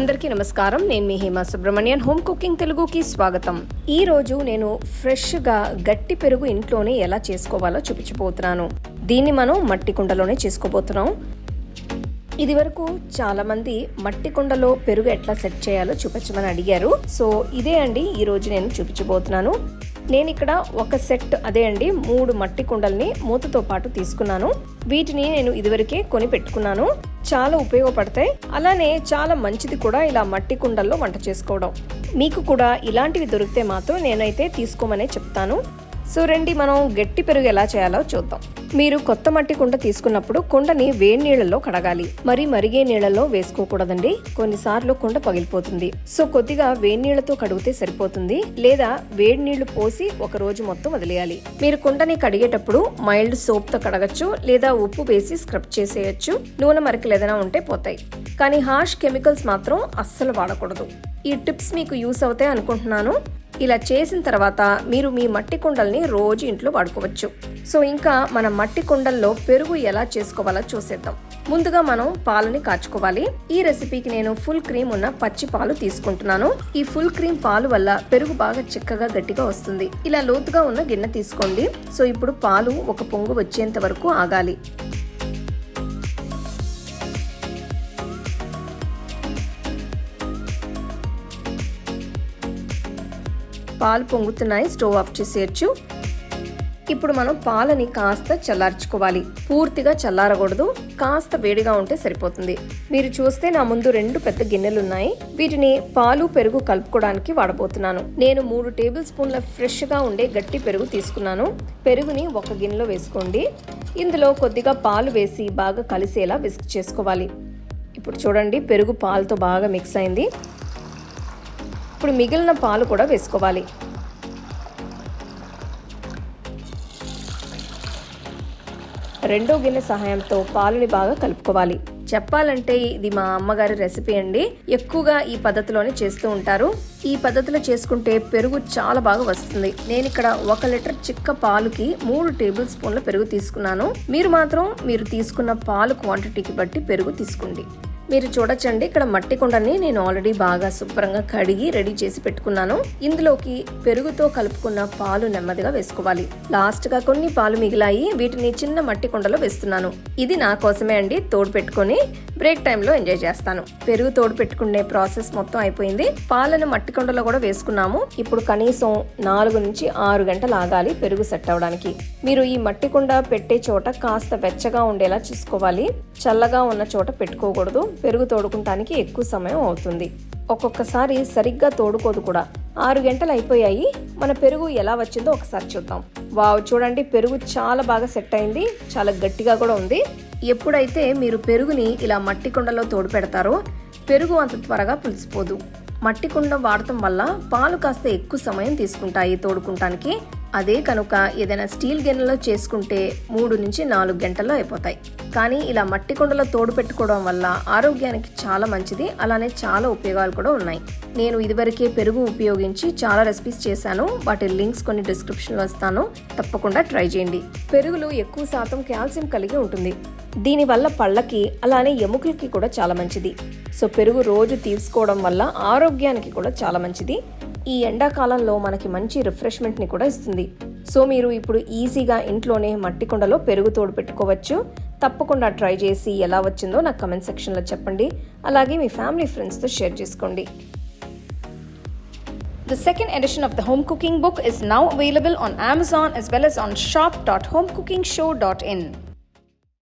అందరికీ నమస్కారం. నేను మీ హేమ సుబ్రహ్మణ్యన్. హోమ్ కుకింగ్ తెలుగుకి స్వాగతం. ఈ రోజు నేను ఫ్రెష్గా గట్టి పెరుగు ఇంట్లోనే ఎలా చేసుకోవాలో చూపించబోతున్నాను. దీన్ని మనం మట్టి కుండలోనే చేసుకోబోతున్నాం. ఇది వరకు చాలా మంది మట్టి కుండలో పెరుగు ఎట్లా సెట్ చేయాలో చూపించమని అడిగారు. సో ఇదే అండి ఈ రోజు నేను చూపించబోతున్నాను. నేను ఇక్కడ ఒక సెట్ అదే అండి మూడు మట్టి కుండల్ని మూతతో పాటు తీసుకున్నాను. వీటిని నేను ఇదివరకే కొని పెట్టుకున్నాను. చాలా ఉపయోగపడతాయి. అలానే చాలా మంచిది కూడా ఇలా మట్టి కుండల్లో వంట చేసుకోవడం. మీకు కూడా ఇలాంటివి దొరికితే మాత్రం నేనైతే తీసుకోమనే చెప్తాను. సో రండి మనం గట్టి పెరుగు ఎలా చేయాలో చూద్దాం. మీరు కొత్త మట్టి కుండ తీసుకున్నప్పుడు కుండని వేడి నీళ్ళలో కడగాలి. మరి మరిగే నీళ్ళలో వేసుకోకూడదండి. కొన్నిసార్లు కుండ పగిలిపోతుంది. సో కొద్దిగా వేడి నీళ్ళతో కడిగితే సరిపోతుంది. లేదా వేడి నీళ్ళు పోసి ఒక రోజు మొత్తం వదిలేయాలి. మీరు కుండని కడిగేటప్పుడు మైల్డ్ సోప్తో కడగచ్చు. లేదా ఉప్పు వేసి స్క్రబ్ చేసేయచ్చు. నూనె మరకలు ఏదైనా ఉంటే పోతాయి. కానీ హార్ష్ కెమికల్స్ మాత్రం అస్సలు వాడకూడదు. ఈ టిప్స్ మీకు యూస్ అవుతాయి అనుకుంటున్నాను. ఇలా చేసిన తర్వాత మీరు మీ మట్టి కుండల్ని రోజు ఇంట్లో వాడుకోవచ్చు. సో ఇంకా మన మట్టి కుండల్లో పెరుగు ఎలా చేసుకోవాలో చూసేద్దాం. ముందుగా మనం పాలని కాచుకోవాలి. ఈ రెసిపీకి నేను ఫుల్ క్రీమ్ ఉన్న పచ్చి పాలు తీసుకుంటున్నాను. ఈ ఫుల్ క్రీమ్ పాలు వల్ల పెరుగు బాగా చిక్కగా గట్టిగా వస్తుంది. ఇలా లోతుగా ఉన్న గిన్నె తీసుకోండి. సో ఇప్పుడు పాలు ఒక పొంగు వచ్చేంత వరకు ఆగాలి. పాలు పొంగుతున్నాయి స్టవ్ ఆఫ్ చేసేయచ్చు. ఇప్పుడు మనం పాలని కాస్త చల్లార్చుకోవాలి. పూర్తిగా చల్లారకూడదు. కాస్త వేడిగా ఉంటే సరిపోతుంది. మీరు చూస్తే నా ముందు రెండు పెద్ద గిన్నెలు ఉన్నాయి వీటిని పాలు పెరుగు కలుపుకోవడానికి వాడబోతున్నాను. నేను మూడు టేబుల్ స్పూన్ల ఫ్రెష్గా ఉండే గట్టి పెరుగు తీసుకున్నాను. పెరుగుని ఒక గిన్నెలో వేసుకోండి. ఇందులో కొద్దిగా పాలు వేసి బాగా కలిసేలా విస్క్ చేసుకోవాలి. ఇప్పుడు చూడండి పెరుగు పాలతో బాగా మిక్స్ అయింది. ఇప్పుడు మిగిలిన పాలు కూడా వేసుకోవాలి. రెండో గిన్నె సహాయంతో పాలుని బాగా కలుపుకోవాలి. చెప్పాలంటే ఇది మా అమ్మగారి రెసిపీ అండి. ఎక్కువగా ఈ పద్ధతిలోనే చేస్తూ ఉంటారు. ఈ పద్ధతిలో చేసుకుంటే పెరుగు చాలా బాగా వస్తుంది. నేను ఇక్కడ ఒక లీటర్ చిక్క పాలుకి మూడు టేబుల్ స్పూన్ల పెరుగు తీసుకున్నాను. మీరు మాత్రం మీరు తీసుకున్న పాలు క్వాంటిటీకి బట్టి పెరుగు తీసుకోండి. మీరు చూడొచ్చండి. ఇక్కడ మట్టి కుండని నేను ఆల్రెడీ బాగా శుభ్రంగా కడిగి రెడీ చేసి పెట్టుకున్నాను. ఇందులోకి పెరుగుతో కలుపుకున్న పాలు నెమ్మదిగా వేసుకోవాలి. లాస్ట్గా కొన్ని పాలు మిగిలాయి వీటిని చిన్న మట్టి కుండలో వేస్తున్నాను. ఇది నా కోసమే అండి. తోడు పెట్టుకొని బ్రేక్ టైంలో ఎంజాయ్ చేస్తాను. పెరుగు తోడు పెట్టుకునే ప్రాసెస్ మొత్తం అయిపోయింది. పాలను మట్టి కుండలో కూడా వేసుకున్నాము. ఇప్పుడు కనీసం నాలుగు నుంచి ఆరు గంటలు ఆగాలి పెరుగు సెట్ అవడానికి. మీరు ఈ మట్టి కుండ పెట్టే చోట కాస్త వెచ్చగా ఉండేలా చూసుకోవాలి. చల్లగా ఉన్న చోట పెట్టుకోకూడదు. పెరుగు తోడుకుంటానికి ఎక్కువ సమయం అవుతుంది. ఒక్కొక్కసారి సరిగ్గా తోడుకోదు కూడా. ఆరు గంటలు అయిపోయాయి. మన పెరుగు ఎలా వచ్చిందో ఒకసారి చూద్దాం. వావ్ చూడండి పెరుగు చాలా బాగా సెట్ అయింది. చాలా గట్టిగా కూడా ఉంది. ఎప్పుడైతే మీరు పెరుగుని ఇలా మట్టి కుండలో తోడు పెడతారో పెరుగు అంత త్వరగా పులిసిపోదు. మట్టి కుండ వాడటం వల్ల పాలు కాస్త ఎక్కువ సమయం తీసుకుంటాయి తోడుకుంటానికి. అదే కనుక ఏదైనా స్టీల్ గిన్నెలో చేసుకుంటే మూడు నుంచి నాలుగు గంటల్లో అయిపోతాయి. కానీ ఇలా మట్టి కుండలో తోడు పెట్టుకోవడం వల్ల ఆరోగ్యానికి చాలా మంచిది. అలానే చాలా ఉపయోగాలు కూడా ఉన్నాయి. నేను ఇదివరకే పెరుగు ఉపయోగించి చాలా రెసిపీస్ చేశాను. వాటి లింక్స్ కొన్ని డిస్క్రిప్షన్లో ఇస్తాను తప్పకుండా ట్రై చేయండి. పెరుగులో ఎక్కువ శాతం కాల్షియం కలిగి ఉంటుంది. దీనివల్ల పళ్ళకి అలానే ఎముకలకి కూడా చాలా మంచిది. సో పెరుగు రోజు తీసుకోవడం వల్ల ఆరోగ్యానికి కూడా చాలా మంచిది. ఈ ఎండాకాలంలో మనకి మంచి రిఫ్రెష్మెంట్ని కూడా ఇస్తుంది. సో మీరు ఇప్పుడు ఈజీగా ఇంట్లోనే మట్టి కుండలో పెరుగు తోడు పెట్టుకోవచ్చు. తప్పకుండా ట్రై చేసి ఎలా వచ్చిందో నాకు కమెంట్ సెక్షన్లో చెప్పండి అలాగే మీ ఫ్యామిలీ ఫ్రెండ్స్తో షేర్ చేసుకోండి The second edition of the home cooking book is now available on Amazon as well as on shop.homecookingshow.in.